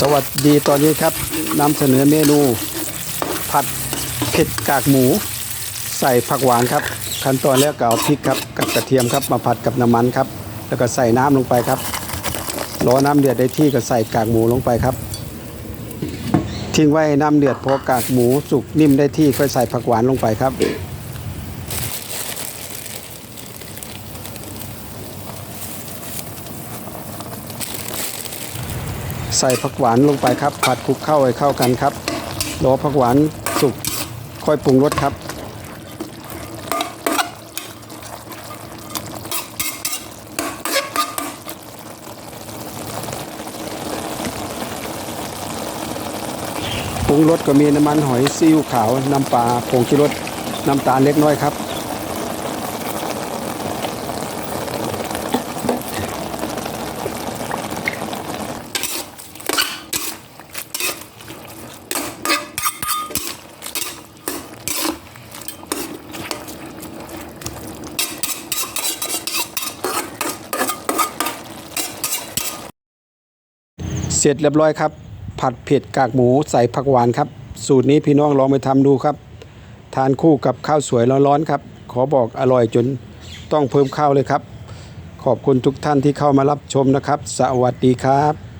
สวัสดีตอนนี้ครับนำเสนอเมนู ผัดเผ็ดกากหมู ใส่ผักหวานครับ ขั้นตอนแรกก็เอาพริกครับกับกระเทียมครับมาผัดกับน้ำมันครับ แล้วก็ใส่น้ำลงไปครับรอน้ำเดือดได้ที่ก็ใส่กากหมูลงไปครับ ทิ้งไว้น้ำเดือดพอกากหมูสุกนิ่มได้ที่ค่อยใส่ผักหวานลงไปครับ ใส่ผักหวานลงไปครับ ผัดคลุกเข้าให้เข้ากันครับรอผักหวานสุกค่อยปรุงรสครับปรุงรสก็มีน้ำมันหอยซีอิ๊วขาวน้ำปลาผงชูรสน้ำตาลเล็กน้อยครับ เสร็จเรียบร้อยครับ ผัดเผ็ดกากหมูใส่ผักหวานครับ สูตรนี้พี่น้องลองไปทำดูครับ ทานคู่กับข้าวสวยร้อนๆครับ ขอบอกอร่อยจนต้องเพิ่มข้าวเลยครับ ขอบคุณทุกท่านที่เข้ามารับชมนะครับ สวัสดีครับ